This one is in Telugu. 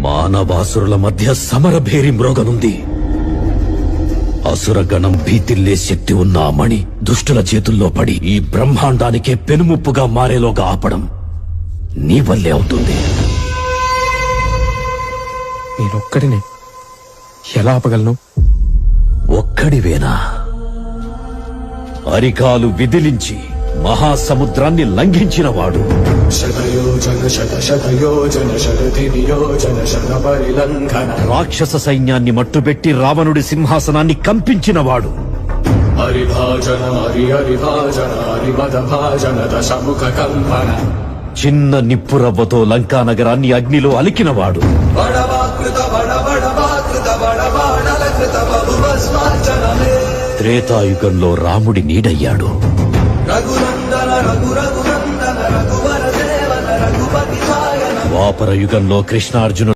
మానవాసురుల మధ్య సమరభేరి మ్రోగనుంది. అసురగణం భీతిల్లే శక్తి ఉన్న ఆ మణి దుష్టుల చేతుల్లో పడి ఈ బ్రహ్మాండానికే పెనుముప్పుగా మారేలోగా ఆపడం నీ వల్లే అవుతుంది. నేనొక్కడినే ఎలా ఆపగలను? ఒక్కడివేనా? అరికాలు విదిలించి మహాసముద్రాన్ని లంఘించినవాడు. రాక్షస సైన్యాన్ని మట్టుబెట్టి రావణుడి సింహాసనాన్ని కంపించినవాడు. హరిభాజన హరి హరిభాజన హరిమద భాజన దశముఖ కంపన. చిన్న నిప్పురవ్వతో లంకా నగరాన్ని అగ్నిలో అలికినవాడు. త్రేతాయుగంలో రాముడి నీడయ్యాడు. ద్వాపర యుగంలో కృష్ణార్జును